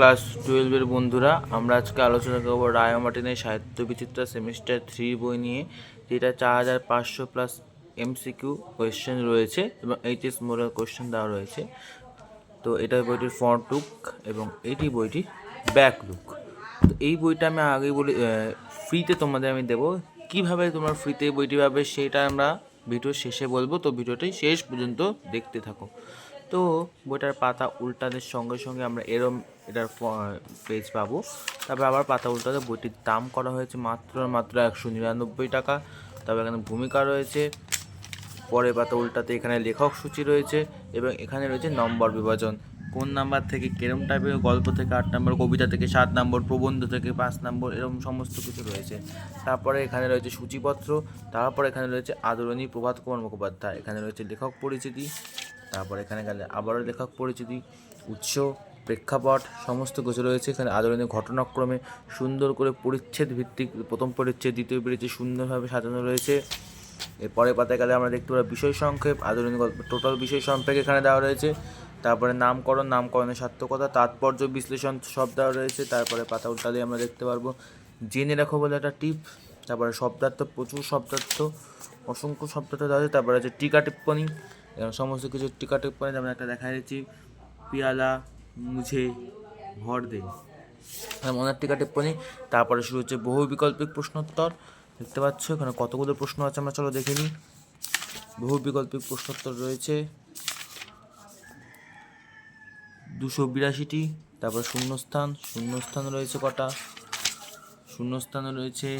Class টুয়েলভের বন্ধুরা, আমরা আজকে আলোচনা করব রায় মার্টিনের সাহিত্য বিচিত্রা সেমিস্টার থ্রি বই নিয়ে, যেটা চার হাজার পাঁচশো প্লাস এমসিকিউ কোয়েশ্চেন রয়েছে এবং এইচএস মোরাল কোয়েশ্চেন দেওয়া রয়েছে। তো এটা বইটির ফ্রন্ট লুক এবং এটি বইটি ব্যাক লুক তো এই বইটা আমি আগেই বলি ফ্রিতে তোমাদের আমি দেবো। কীভাবে তোমরা ফ্রিতে বইটি পাবে সেটা আমরা ভিডিও শেষে বলব। তো ভিডিওটি শেষ পর্যন্ত দেখতে থাকো। তো বইটার পাতা উল্টানোর সঙ্গে সঙ্গে আমরা এরম এটার পেজ পাবো। তারপর আবার পাতা উল্টাতে বইটির দাম করা হয়েছে মাত্র মাত্র একশো নিরানব্বই টাকা। তারপর এখানে ভূমিকা রয়েছে। পরের পাতা উল্টাতে এখানে লেখক সূচি রয়েছে এবং এখানে রয়েছে নম্বর বিভাজন। কোন নাম্বার থেকে কেরম টাইপের গল্প থেকে আট নম্বর, কবিতা থেকে সাত নম্বর, প্রবন্ধ থেকে পাঁচ নম্বর এরকম সমস্ত কিছু রয়েছে। তারপরে এখানে রয়েছে সূচিপত্র। তারপরে এখানে রয়েছে আদরণী প্রভাত কুমার মুখোপাধ্যায়। এখানে রয়েছে লেখক পরিচিতি। তারপর এখানে গেলে আবারও লেখক পরিচিতি, উৎস, প্রেক্ষাপট, সমস্ত কিছু রয়েছে। এখানে আদরণী ঘটনাক্রমে সুন্দর করে পরিচ্ছেদ ভিত্তিক প্রথম পরিচ্ছেদ, দ্বিতীয় পরিচ্ছেদ সুন্দরভাবে সাজানো রয়েছে। এরপরে পাতায় গেলে আমরা দেখতে পাবো বিষয় সংক্ষেপ আধুনিক গল্প টোটাল বিষয় সংক্ষেপ এখানে দেওয়া রয়েছে। তারপরে নামকরণ, নামকরণের সার্থকতা, তাৎপর্য বিশ্লেষণ সব দেওয়া রয়েছে। তারপরে পাতা উল্টালে আমরা দেখতে পারব জেনে রাখো বলে একটা টিপ, তারপরে শব্দার্থ, প্রচুর শব্দার্থ, অসংখ্য শব্দার্থ দেওয়া আছে। তারপরে আছে টিকা টিপ্পণী এবং সমস্ত কিছু টিকা টিপ্পণী যেমন একটা দেখা যাচ্ছে পিয়ালা, মুঝে ভর দে এমন এক টিকা টিপ্পণী তারপরে শুরু হচ্ছে বহু বিকল্পিক প্রশ্নোত্তর। দেখতে পাচ্ছ, এখানে কতগুলো প্রশ্ন আছে আমরা চলো দেখে নিই। বহু বিকল্পিক প্রশ্নোত্তর রয়েছে। দুশো বিরাশিটি। তারপর শূন্যস্থান। শূন্যস্থান রয়েছে কটা? শূন্যস্থান রয়েছে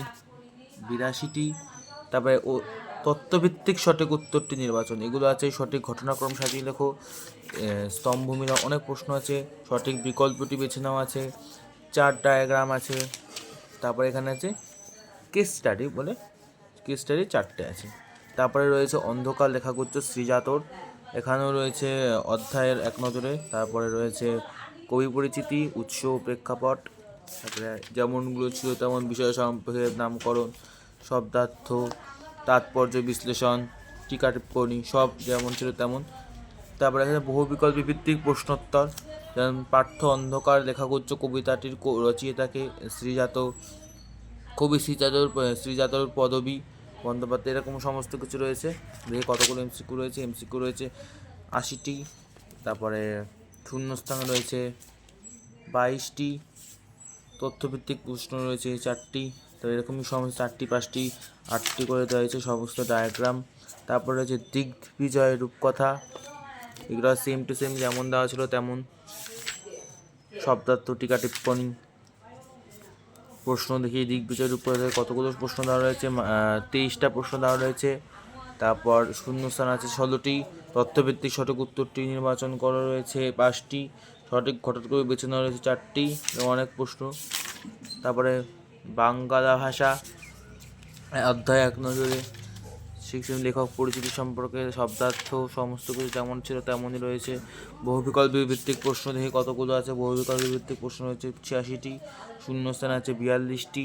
বিরাশিটি। তারপরে ও তত্ত্বভিত্তিক সঠিক উত্তরটি নির্বাচন। এগুলো আছে, সঠিক ঘটনাক্রম সাজিয়ে লেখো স্তম্ভমিলা অনেক প্রশ্ন আছে, সঠিক বিকল্পটি বেছে নেওয়া আছে, চার ডায়াগ্রাম আছে, তারপরে এখানে আছে কেস স্টাডি বলে কেস স্টাডি চারটে আছে। তারপরে রয়েছে অন্ধকার লেখাগুচ্ছ শ্রীজাতর এখানেও রয়েছে অধ্যায়ের এক নজরে, তারপরে রয়েছে কবি পরিচিতি, উৎস প্রেক্ষাপট, তারপরে যেমনগুলো ছিল তেমন বিষয় সম্পর্কে নামকরণ, শব্দার্থ তাৎপর্য, বিশ্লেষণ টিকা টিপ্পণী সব যেমন ছিল তেমন। তারপরে এখানে বহু বিকল্প ভিত্তিক প্রশ্নোত্তর, যেমন পাঠ্য অন্ধকার, লেখাগুচ্ছ, কবিতাটির রচয়িতাকে শ্রীজাত কবি শ্রীজাতর শ্রীজাতর পদবী, বন্দ্যোপাধ্যায়, এরকম সমস্ত কিছু রয়েছে। দেখে কতগুলো এমসিকিউ রয়েছে এমসিকিউ রয়েছে আশিটি। তারপরে শূন্যস্থান রয়েছে বাইশটি। তথ্যভিত্তিক প্রশ্ন রয়েছে চারটি। তো এরকমই সমস্ত চারটি পাঁচটি, আটটি করে দেওয়া হয়েছে সমস্ত ডায়াগ্রাম তারপরে রয়েছে দিগ্বিজয় রূপকথা। এগুলো সেম টু সেম যেমন দেওয়া ছিল তেমন। শব্দার্থ টিকা টিপ্পণী প্রশ্ন দেখি দিগ্বিজয়ের উপরে কতগুলো প্রশ্ন দেওয়া রয়েছে? তেইশটা প্রশ্ন দেওয়া রয়েছে। তারপর শূন্যস্থান আছে ষোলোটি। তথ্যভিত্তিক সঠিক উত্তরটি নির্বাচন করা রয়েছে পাঁচটি। সঠিক ঘটকগুলো বেছে নেওয়া রয়েছে চারটি। অনেক প্রশ্ন। তারপরে বাংলা ভাষা, অধ্যায় এক নজরে। শিক্ষণ লেখক, পরিচিতি সম্পর্কে শব্দার্থ, সমস্ত কিছু যেমন ছিল তেমনই রয়েছে। বহু বিকল্প ভিত্তিক প্রশ্ন দেখে কতগুলো আছে? বহু বিকল্প ভিত্তিক প্রশ্ন রয়েছে ছিয়াশিটি, শূন্যস্থান আছে বিয়াল্লিশটি।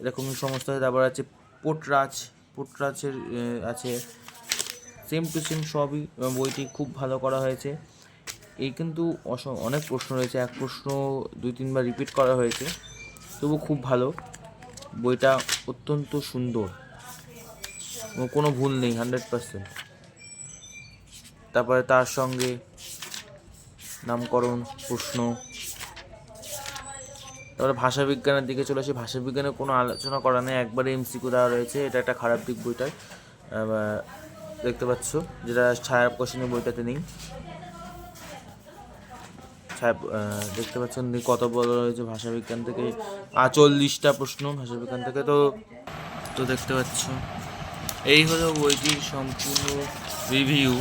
এরকমই সমস্ত আছে। তারপর আছে পোটরাজ, পোটরাজের আছে সেম টু সেম সবই বইটি খুব ভালো করা হয়েছে। এই কিন্তু অনেক প্রশ্ন রয়েছে। এক প্রশ্ন দুই তিনবার রিপিট করা হয়েছে। তবু খুব ভালো। বইটা অত্যন্ত সুন্দর। কোনো ভুল নেই, হান্ড্রেড পার্সেন্ট। তারপরে তার সঙ্গে নামকরণ, প্রশ্ন। তারপরে ভাষাবিজ্ঞানের দিকে চলে আসি। ভাষাবিজ্ঞানের কোনো আলোচনা করা নেই। একবারে এমসিকিউ দেওয়া রয়েছে। এটা একটা খারাপ দিক বইটার। দেখতে পাচ্ছ। যেটা ছায়া প্রকাশনী বইটাতে নেই। আহ, দেখতে পাচ্ছেন কত বড় রয়েছে ভাষাবিজ্ঞান থেকে আচল্লিশটা প্রশ্ন ভাষাবিজ্ঞান থেকে তো তো দেখতে পাচ্ছ। এই হলো বইটির সম্পূর্ণ রিভিউ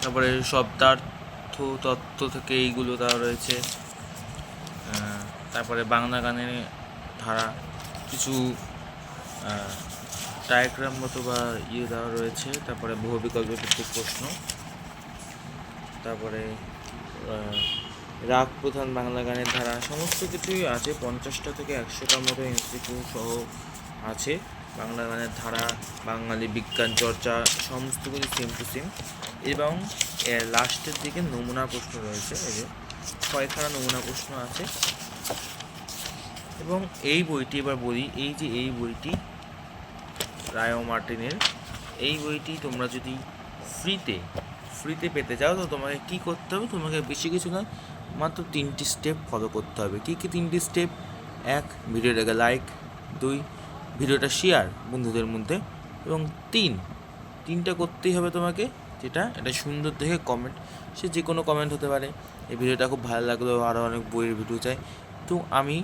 তারপরে শব্দার্থ তত্ত্ব থেকে এইগুলো দেওয়া রয়েছে। তারপরে বাংলা গানের ধারা কিছু ডায়াগ্রাম মতো বা ইয়ে দেওয়া রয়েছে। তারপরে বহু বিকল্প প্রশ্ন। তারপরে রাগ প্রধান বাংলা গানের ধারা। সমস্ত কিছুই আছে, পঞ্চাশটা থেকে একশোটার মতো ইনস্টিটিউট সহ আছে। বাংলা গানের ধারা, বাঙালি বিজ্ঞান চর্চা, সমস্ত কিছু সেম টু সেম এবং লাস্টের দিকে নমুনা প্রশ্ন রয়েছে, এই যে ছয়খানা নমুনা প্রশ্ন আছে। এবং এই বইটি এবার বলি, এই যে এই বইটি রায় মার্টিনের, এই বইটি তোমরা যদি ফ্রিতে ফ্রিতে পেতে চাও, তো তোমাকে কি করতে হবে? তোমাকে বেশি কিছু নয়, মাত্র তিনটি স্টেপ ফলো করতে হবে। কী কী তিনটি স্টেপ এক, ভিডিওটাকে লাইক দুই, ভিডিওটা শেয়ার বন্ধুদের মধ্যে, এবং তিন, তিনটা করতেই হবে তোমাকে, যেটা এটা সুন্দর দেখে কমেন্ট সে যে কোনো কমেন্ট হতে পারে। এই ভিডিওটা খুব ভালো লাগল আরও অনেক বইয়ের ভিডিও চাই। তো আমি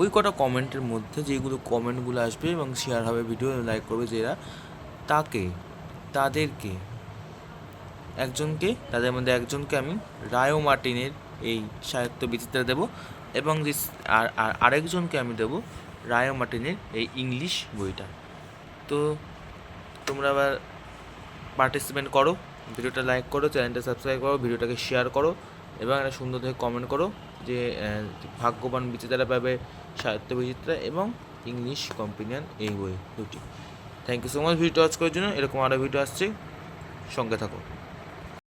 ওই কটা কমেন্টের মধ্যে যেগুলো কমেন্টগুলো আসবে এবং শেয়ার হবে ভিডিও লাইক করবে যারা তাকে, তাদেরকে একজনকে, তাদের মধ্যে একজনকে আমি রায়ো মার্টিনের এই সাহিত্য বিচিত্রা দেব এবং আর আর আরেকজনকে আমি দেব রায়ো মার্টিনের এই ইংলিশ বইটা। তো তোমরা আবার পার্টিসিপেন্ট করো, ভিডিওটা লাইক করো, চ্যানেলটা সাবস্ক্রাইব করো, ভিডিওটাকে শেয়ার করো এবং একটা সুন্দর দেখে কমেন্ট করো যে ভাগ্যবান বিচিত্রা পাবে সাহিত্য বিচিত্রা এবং ইংলিশ কম্পিনিয়ন এই বই দুটি। Thank you so much video watch করার জন্য। এরকম আরও ভিডিও আসছে, সঙ্গে থাকো।